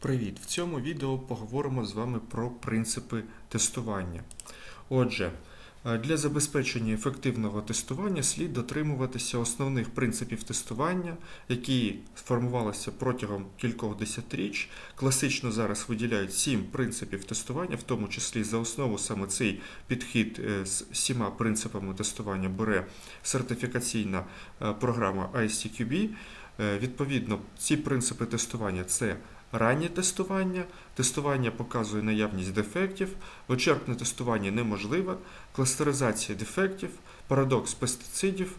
Привіт! В цьому відео поговоримо з вами про принципи тестування. Отже, е, для забезпечення ефективного тестування слід дотримуватися основних принципів тестування, які сформувалися протягом кількох десятиріч. Класично зараз виділяють сім принципів тестування, в тому числі за основу саме цей підхід е, з сіма принципами тестування бере сертифікаційна е, програма ICQB. Відповідно, ці принципи тестування це раннє тестування, тестування показує наявність дефектів, вичерпне тестування неможливе, кластеризація дефектів, парадокс пестицидів.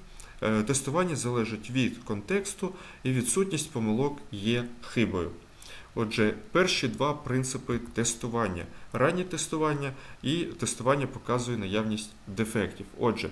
Е, Тестування залежить від контексту і відсутність помилок є хибою. Отже, перші два принципи тестування: раннє тестування і тестування показує наявність дефектів. Отже,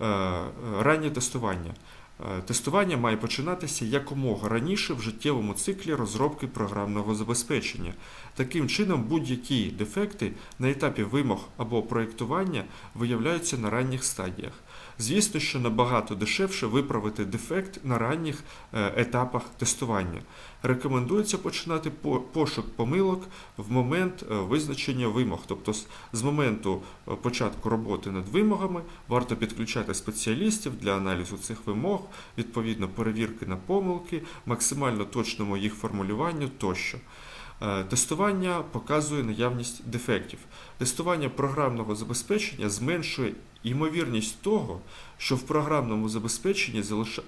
е, е, раннє тестування. Е, Тестування має починатися якомога раніше в життєвому циклі розробки програмного забезпечення. Таким чином, будь-які дефекти на етапі вимог або проєктування виявляються на ранніх стадіях. Звісно, що набагато дешевше виправити дефект на ранніх е, етапах тестування. Рекомендується починати по- пошук помилок в момент е, визначення вимог, тобто з- моменту початку роботи над вимогами варто підключати спеціалістів для аналізу цих вимог, відповідно перевірки на помилки, максимально точному їх формулюванню тощо. Е, Тестування показує наявність дефектів. Тестування програмного забезпечення зменшує ймовірність того, що в програмному забезпеченні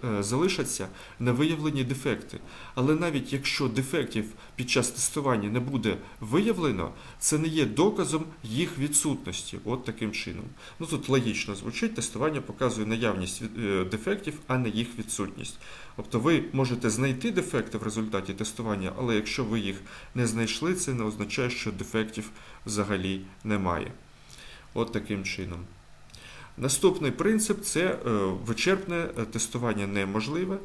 е, залишаться невиявлені дефекти. Але навіть якщо дефектів під час тестування не буде виявлено, це не є доказом їх відсутності. От таким чином. Ну тут логічно звучить, тестування показує наявність е, дефектів, а не їх відсутність. Тобто ви можете знайти дефекти в результаті тестування, але якщо ви їх не знайшли, це не означає, що дефектів взагалі немає. От таким чином. Наступний принцип це е, вичерпне е, тестування неможливе.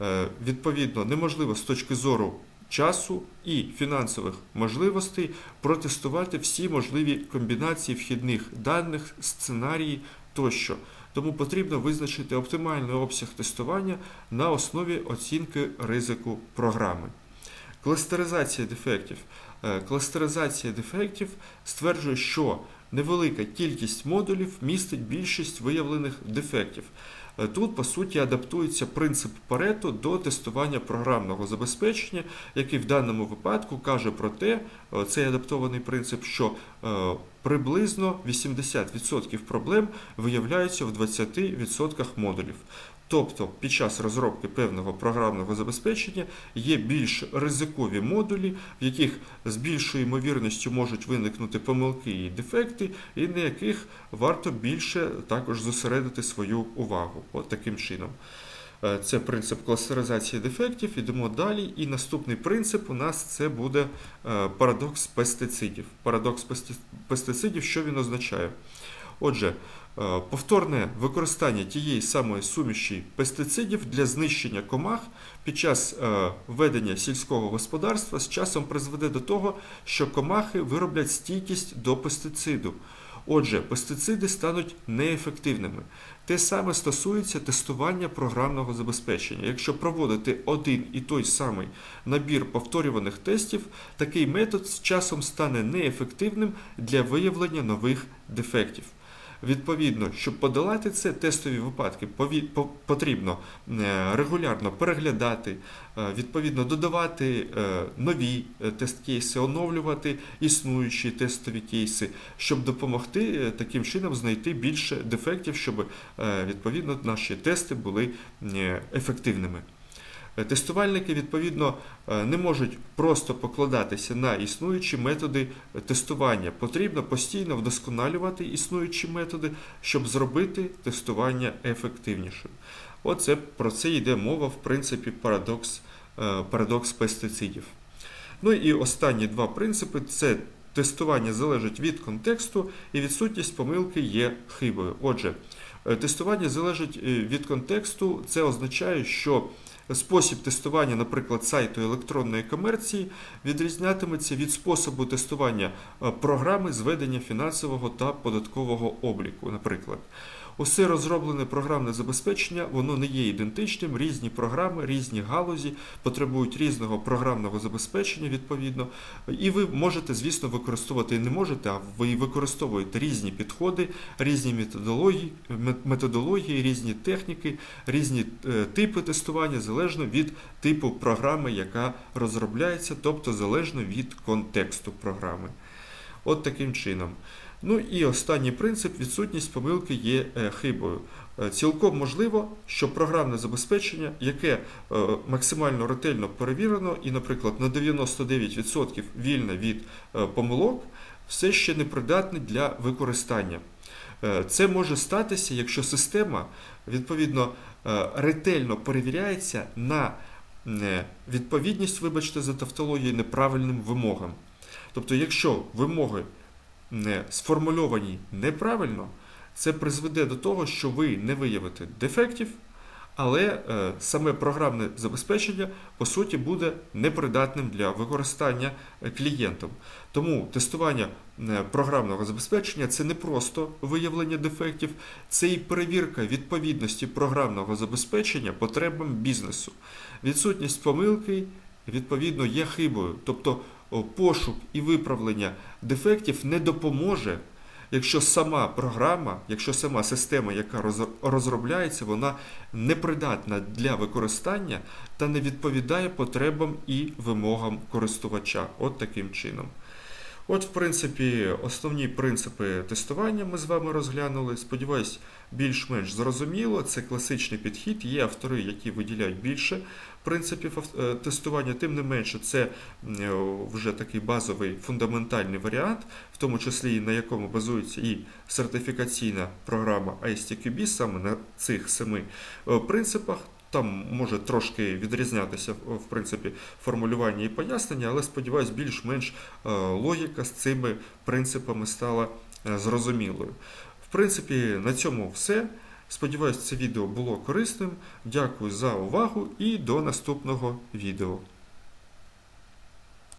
Е, Відповідно, неможливо з точки зору часу і фінансових можливостей протестувати всі можливі комбінації вхідних даних, сценарії тощо. Тому потрібно визначити оптимальний обсяг тестування на основі оцінки ризику програми. Кластеризація дефектів. Е, Кластеризація дефектів стверджує, що невелика кількість модулів містить більшість виявлених дефектів. Е, Тут, по суті, адаптується принцип Парето до тестування програмного забезпечення, який в даному випадку каже про те, е, цей адаптований принцип, що приблизно 80% проблем виявляються в 20% модулів. Тобто під час розробки певного програмного забезпечення є більш ризикові модулі, в яких з більшою ймовірністю можуть виникнути помилки і дефекти, і на яких варто більше також зосередити свою увагу. От таким чином. Е, Це принцип кластеризації дефектів. Ідемо далі. І наступний принцип у нас це буде е, парадокс пестицидів. Парадокс пестицидів, що він означає? Отже, повторне використання тієї самої суміші пестицидів для знищення комах під час е, ведення сільського господарства з часом призведе до того, що комахи вироблять стійкість до пестициду. Отже, пестициди стануть неефективними. Те саме стосується тестування програмного забезпечення. Якщо проводити один і той самий набір повторюваних тестів, такий метод з часом стане неефективним для виявлення нових дефектів. Відповідно, щоб подолати це, тестові випадки потрібно е, регулярно переглядати, е, відповідно додавати е, нові тест-кейси, оновлювати існуючі тестові кейси, щоб допомогти таким чином знайти більше дефектів, щоб відповідно наші тести були ефективними. Е, Тестувальники, відповідно, е, не можуть просто покладатися на існуючі методи е, тестування. Потрібно постійно вдосконалювати існуючі методи, щоб зробити тестування ефективнішим. Оце про це йде мова, в принципі, парадокс, парадокс пестицидів. Ну і останні два принципи це тестування залежить від контексту і відсутність помилки є хибою. Отже, тестування залежить від контексту, це означає, що Спосіб тестування, наприклад, сайту електронної комерції відрізнятиметься від способу тестування е, програми зведення фінансового та податкового обліку. Наприклад, Усе розроблене програмне забезпечення, воно не є ідентичним. Різні програми, різні галузі потребують різного програмного забезпечення відповідно. І ви можете, звісно, використовувати не можете, а ви використовуєте різні підходи, різні методології, методології, різні техніки, різні е, типи тестування залежно від типу програми, яка розробляється, тобто залежно від контексту програми. От таким чином. Ну і останній принцип відсутність помилки є е, хибою. Е, Цілком можливо, що програмне забезпечення, яке е, максимально ретельно перевірено і, наприклад, на 99% вільне від помилок, все ще не придатне для використання. Це може статися, якщо система відповідно ретельно перевіряється на відповідність, вибачте, за тавтологією, неправильним вимогам. Тобто, якщо вимоги сформульовані неправильно, це призведе до того, що ви не виявите дефектів, але е, саме програмне забезпечення по суті буде непридатним для використання е, клієнтом. Тому тестування е, програмного забезпечення це не просто виявлення дефектів, це і перевірка відповідності програмного забезпечення потребам бізнесу. Відсутність помилки відповідно є хибою, тобто пошук і виправлення дефектів не допоможе, якщо сама програма, якщо сама система, яка роз- розробляється, вона непридатна для використання та не відповідає потребам і вимогам користувача. От таким чином. От, в принципі, основні принципи тестування ми з вами розглянули. Сподіваюсь, більш-менш зрозуміло. Це класичний підхід. Є автори, які виділяють більше принципів е, тестування. Тим не менше, це е, вже такий базовий фундаментальний варіант, в тому числі і на якому базується і сертифікаційна програма ISTQB, саме на цих семи е, принципах. Там може трошки відрізнятися в принципі формулювання і пояснення, але сподіваюсь, більш-менш е, логіка з цими принципами стала е, зрозумілою. В принципі, на цьому все. Сподіваюсь, це відео було корисним. Дякую за увагу і до наступного відео.